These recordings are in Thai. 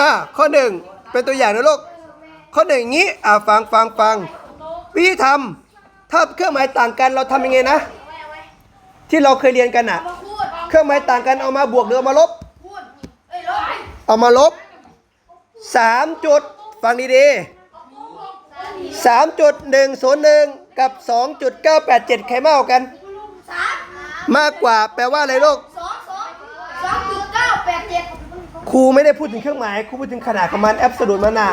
อะข้อหนึ่งเป็นตัวอย่างนะลูกข้อหนึ่งอย่างนี้อะฟังฟังฟังวิธีทำถ้าเครื่องหมายต่างกันเราทำยังไงนะ ที่เราเคยเรียนกันอะ เครื่องหมายต่างกันเอามาบวกหรือเอามาลบ เอ้ยลบเอามจุดฟังดีๆ3จุด101กับ2.987ใครมากกว่ากัน มากกว่าแปลว่าอะไรลูก สองสองสองจุดเก้าแปดเจ็ด ค รูไม่ได้พูดถึงเครื่องหมายครูพูดถึงขนาดของมันแอบสูตมันอะ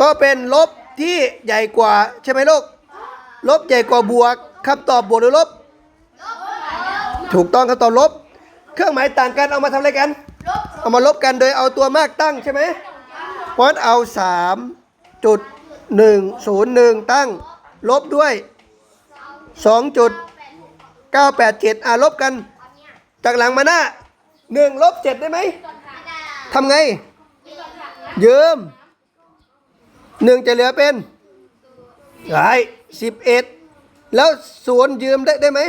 ก็เป็นลบที่ใหญ่กว่าใช่ไหมลูกลบใหญ่กว่าบวกคำตอบบวกหรือลบ ถูกต้องคำตอบลบ เครื่องหมายต่างกันเอามาทำอะไรกัน เอามาลบกันโดยเอาตัวมากตั้งใช่ไหมเพราะฉะนั้นเอา3จุด101ตั้งลบด้วย2.987อะลบกัน จากหลังมาหน้า1ลบ7ได้ไหม ทำไง ยืม1จะเหลือเป็นไรสิบเอ็ดแล้วศูนย์ยืมได้ได้ไหม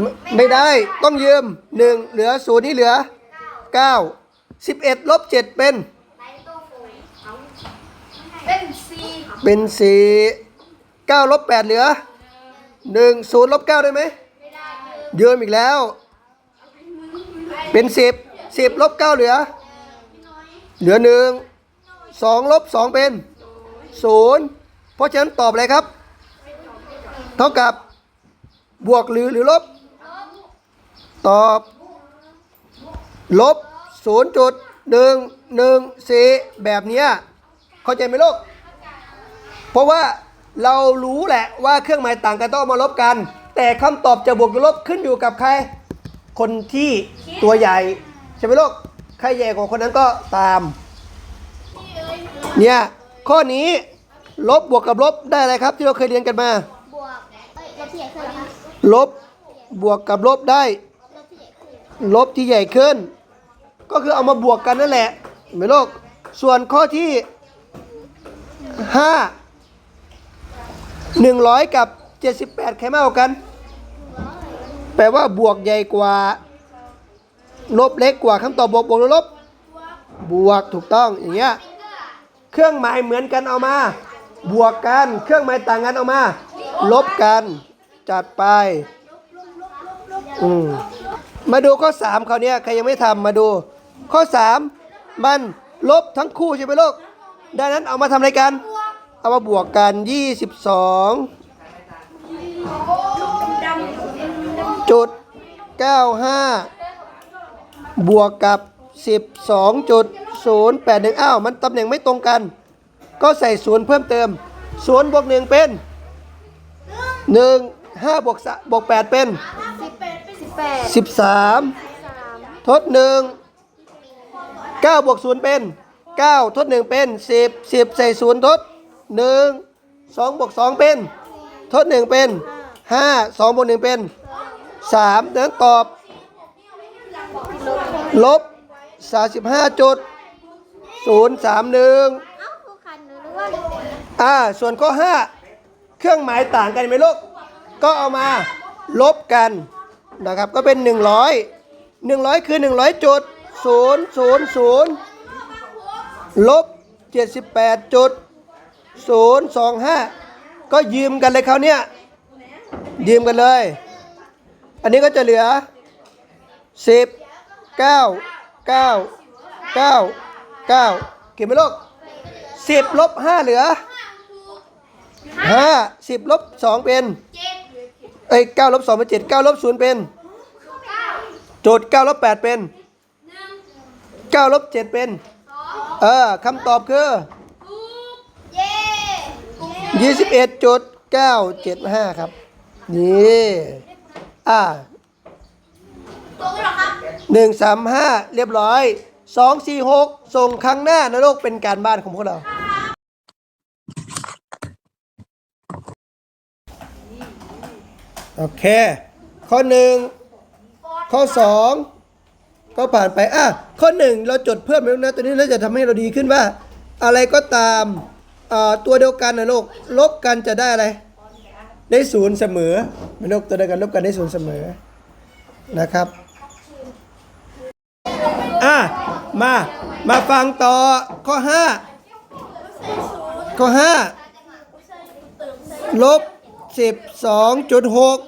ไม่ไม่ได้ต้องยืมหนึ่งเหลือศูนย์นี่เหลือเก้าสิบเอ็ดลบเจ็ดเป็น เป็นสี่เป็นสี่เก้าลบแปดเหลือหนึ่งศูนย์ลบเก้าได้ไหมยืมอีกแล้ว เป็นสิบ สิบลบเก้าเหลือ เหลือหนึ่งสองลบสองเป็นศูนย์เพราะฉะนั้นตอบอะไรครับ เท่ากับบวกหรือหรือลบ ตอบ ลบ0.114แบบเนี้ยเข้าใจไหมลูก เพราะว่าเรารู้แหละว่าเครื่องหมายต่างกันต้องเอามาลบกัน แต่คำตอบจะบวกหรือลบขึ้นอยู่กับใคร คนที่ตัวใหญ่ ใช่ไหมลูกใครใหญ่กว่าคนนั้นก็ตาม เนี่ย ข้อนี้ลบบวกกับลบได้อะไรครับ ที่เราเคยเรียนกันมา บวกเอ้ยลบที่ใหญ่ขึ้นเหรอคะลบบวกกับลบได้ ลบที่ใหญ่ขึ้นลบที่ใหญ่ขึ้น ก็คือเอามาบวกกันนั่นแหละเห็นไหมลูกส่วนข้อที่ห้าหนึ่งร้อยกับเจ็ดสิบแปดใครมากกว่ากัน แปลว่าบวกใหญ่กว่า ลบเล็กกว่าคำตอบบวกบวกหรือลบบวกถูกต้องอย่างเงี้ยเครื่องหมายเหมือนกันเอามา บวกกัน เครื่องหมายต่างกันเอามา ลบกัน จัดไปอืมมาดูข้อ3เขาวเนี้ยใครยังไม่ทำมาดู ข้อ 3 มันลบทั้งคู่ใช่ไหมลูกดังนั้นเอามาทำอะไรกัน เอามาบวกกัน 22 จุด 95 บวกกับ 12.081อ้าวมันตำแหน่งไม่ตรงกัน ก็ใส่ศูนย์เพิ่มเติมศูนย์บวกหนึ่งเป็นหนึ่งห้าบวกสบวกแปดเป็นสิบแปดเป็นสิบแปดสิบสามทดหนึ่งเก้าบวกศูนย์เป็นเก้าทดหนึ่งเป็นสิบสิบใส่ศูนย์ทดหนึ่งสองบวกสองเป็น ทดหนึ่งเป็นห้าสองบวกหนึ่งเป็นสามดังนั้นตอบ ลบสามสิบห้าจุดศูนย์สามหนึ่งเอ้าครูคันหนูนึกว่าอ่า ส่วนข้อ5เครื่องหมายต่างกันไหมลูก ก็เอามาลบกันนะครับ ก็เป็น100 100คือ100จุด0 0 0ลบ78จุด025ก็ยืมกันเลยคราวเนี้ยยืมกันเลย อันนี้ก็จะเหลือ10 9 9 9 9เก้าเก้าเก้าเก็บไหมลูก10ลบ5เหลือห้าสิบลบสองเป็นเจ็ดเอ้ยเก้าลบสองเป็นเจ็ดเก้าลบศูนย์เป็นโจทย์เก้าลบแปดเป็นเก้าลบเจ็ดเป็นเออคำตอบคือยี่สิบเอ็ดจุดเก้าเจ็ดห้าครับ นี่ อ่า หนึ่งสามห้าเรียบร้อยสองสี่หกส่งครั้งหน้านะลูกเป็นการบ้านของพวกเรา โอเค ข้อหนึ่งข้อสองก็ผ่านไป อะ ข้อหนึ่งเราจดเพิ่มไปแล้วนะตัวนี้เราจะทำให้เราดีขึ้นว่า อะไรก็ตามตัวเดียวกันนะลูกลบกันจะได้อะไร ได้ศูนย์เสมอไม่ลูกตัวเดียวกันลบกันได้ศูนย์เสมอนะครับ อะมา มาฟังต่อข้อห้าข้อห้าลบสิบสองจุดหก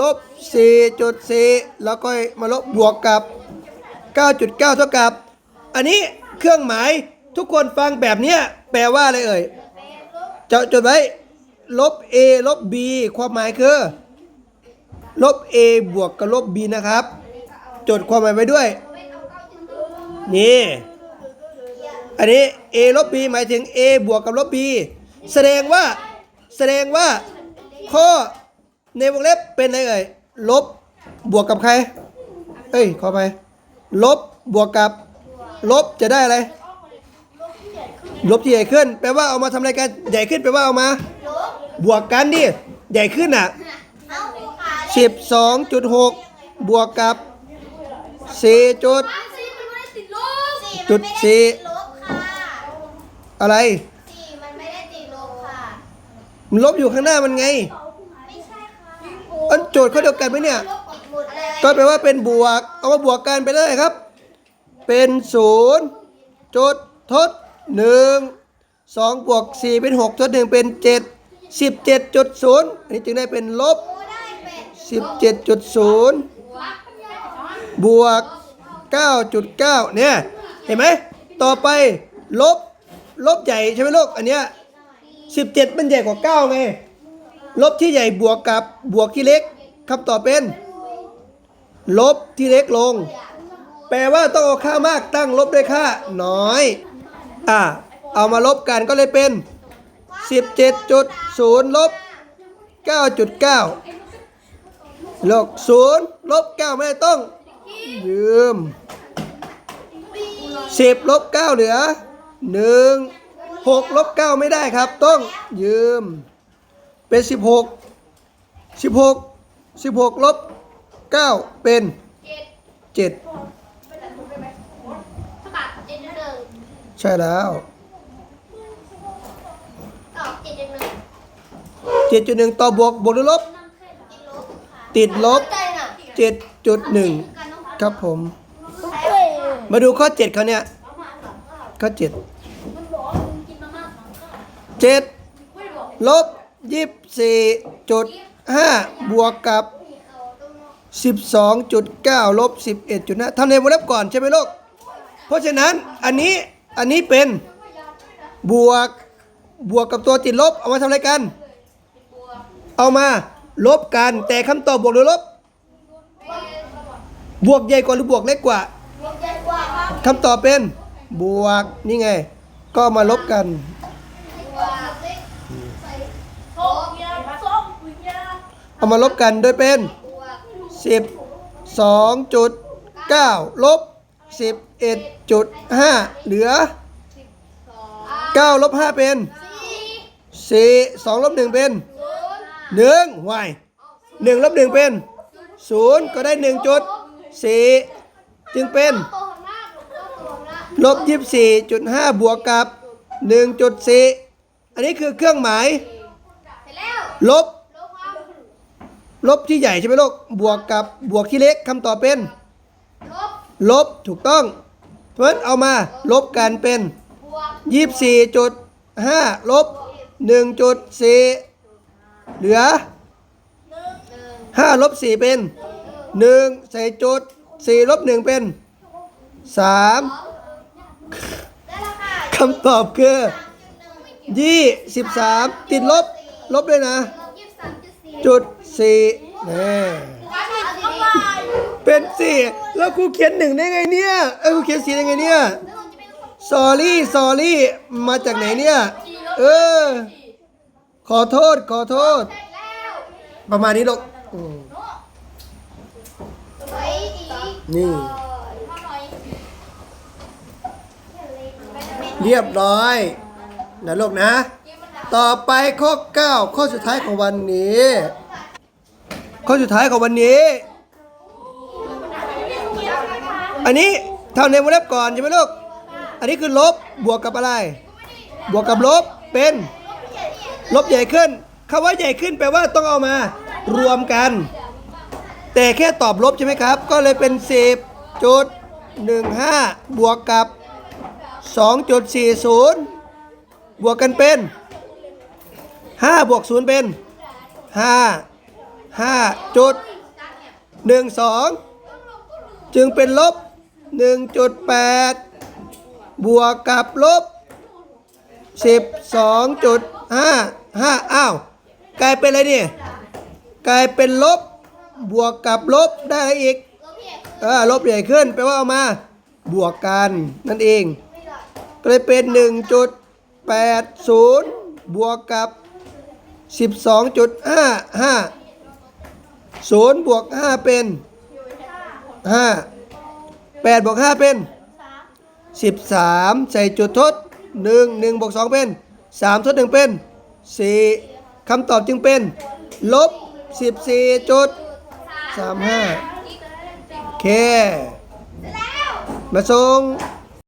ลบสี่จุดสี่แล้วก็มาลบบวกกับ9.9เท่ากับ อันนี้เครื่องหมายทุกคนฟังแบบเนี้ยแปลว่าอะไรเอ่ยจะจดไว้ลบ a ลบ b ความหมายคือลบ a บวกกับลบ b นะครับ จดความหมายไว้ด้วย นี่ อันนี้ a ลบ b หมายถึง a บวกกับลบ b แสดงว่า แสดงว่า ข้อในวงเล็บเป็นอะไรเอ่ย ลบบวกกับใคร เอ้ย ขอไป ลบบวกกับ ลบจะได้อะไร ลบที่ใหญ่ขึ้น แปลว่าเอามาทำอะไรกัน ใหญ่ขึ้นแปลว่าเอามา บวกกันดิ ใหญ่ขึ้นอะสิบสองจุดหกบวกกับสี่จุด บสี่จุมันดไม่ได้สี่ติดลบค่ะอะไร สี่มันไม่ได้ติดลบค่ะ มันลบอยู่ข้างหน้ามันไงไม่ใช่ค่ะอันโจทย์เขาเดียวกันไหมเนี่ย ลบอีกหมดเลยก็แปลว่าเป็นบวก เอามาบวกกันไปเลยครับ เป็นศูนย์จุดทดหนึ่งสองบวกสี่เป็นหกทดหนึ่งเป็นเจ็ดสิบเจ็ดจุดศูนย์อันนี้จึงได้เป็นลบโอ้ได้เป็นสิบเจ็ดจุดศูนย์บวกเก้าจุดเก้าเนี่ย เห็นไหมต่อไปลบลบใหญ่ใช่ไหมลูกอันเนี้ยสิบเจ็ดมันใหญ่กว่าเก้าไงลบที่ใหญ่บวกกับบวกที่เล็กคำตอบเป็น ลบที่เล็กลง แปลว่าต้องเอาค่ามากตั้งลบด้วยค่าน้อยอะเอามาลบกันก็เลยเป็น 17.0ลบ9.9ลบ0ลบ9ไม่ต้องยืม สิบลบเก้าเหลือหนึ่งหกลบเก้าไม่ได้ครับ ต้องยืม เป็นสิบหกสิบหกสิบหกลบเก้าเป็นเจ็ดใช่แล้วเจ็ดจุดหนึ่งต่อบวกบวกหรือลบ ติดลบเจ็ดจุดหนึ่งครับผม มาดูข้อ7เขาเนี่ยข้อ7 7ลบ24.5บวกกับ12.9ลบ11.5ทำในวงเล็บก่อนใช่ไหมลูกเพราะฉะนั้นอันนี้อันนี้เป็นบวกบวกกับตัวติดลบเอามาทำอะไรกัน เอามาลบกันแต่คำตอบบวกหรือลบ บวกใหญ่กว่าหรือบวกเล็กกว่า คำตอบเป็นบวกนี่ไง ก็มาลบกันเอามาลบกันโดยเป็น 12.9ลบ11.5 เหลือ 9 ลบ 5 เป็น 4 2 ลบ 1 เป็น 1หวย1ลบ 1 เป็น 0 ก็ได้ 1.4 จึงเป็น ลบ24.5 บวกกับ 1.4 อันนี้คือเครื่องหมาย ลบ ลบที่ใหญ่ใช่ไหมลูก บวกกับบวกที่เล็กคำตอบเป็น ลบถูกต้อง เพราะฉะนั้นเอามาลบกันเป็น 24.5 ลบ 1.4 เหลือ 5 ลบ 4 เป็น 1 ใส่จุด 4 ลบ 1 เป็น 3 คำตอบคือ23ติดลบ ลบด้วยนะ จุดสี่แน่เป็นสี่แล้วครูเขียนหนึ่งได้ไงเนี่ยเอ้ยครูเขียนสี่ได้ไงเนี่ยสอรี่สอรี่มาจากไหนเนี่ย เออ ขอโทษขอโทษ ประมาณนี้ลูกอืมนี่ เรียบร้อยนะลูกนะ ต่อไปข้อ 9 ข้อสุดท้ายของวันนี้ ข้อสุดท้ายของวันนี้ อันนี้เท่าในวงเล็บก่อนใช่ไหมลูก อันนี้คือลบบวกกับอะไร บวกกับลบเป็น ลบใหญ่ขึ้นคำว่าใหญ่ขึ้นแปลว่าต้องเอามารวมกัน แต่แค่ตอบลบใช่ไหมครับ ก็เลยเป็น 10จุด15 บวกกับ 2.40 บวกกันเป็น 5 บวก 0 เป็น 5 5จุด12 จึงเป็นลบ 1.8 บวกกับลบ 12.5 5 อ้าว กลายเป็นอะไรนี่ กลายเป็นลบบวกกับลบได้อะไรอีก เออลบใหญ่ขึ้นแปลว่าเอามาบวกกันนั่นเอง ก็เลยเป็น 1.80 บวกกับ 12.55 0บวก5เป็น 5 8บวก5เป็น 13 ใส่จุดทด 1 1บวก2เป็น 3 ทด 1 เป็น 4คำตอบจึงเป็น ลบ 14จุด35โอเค มาส่ง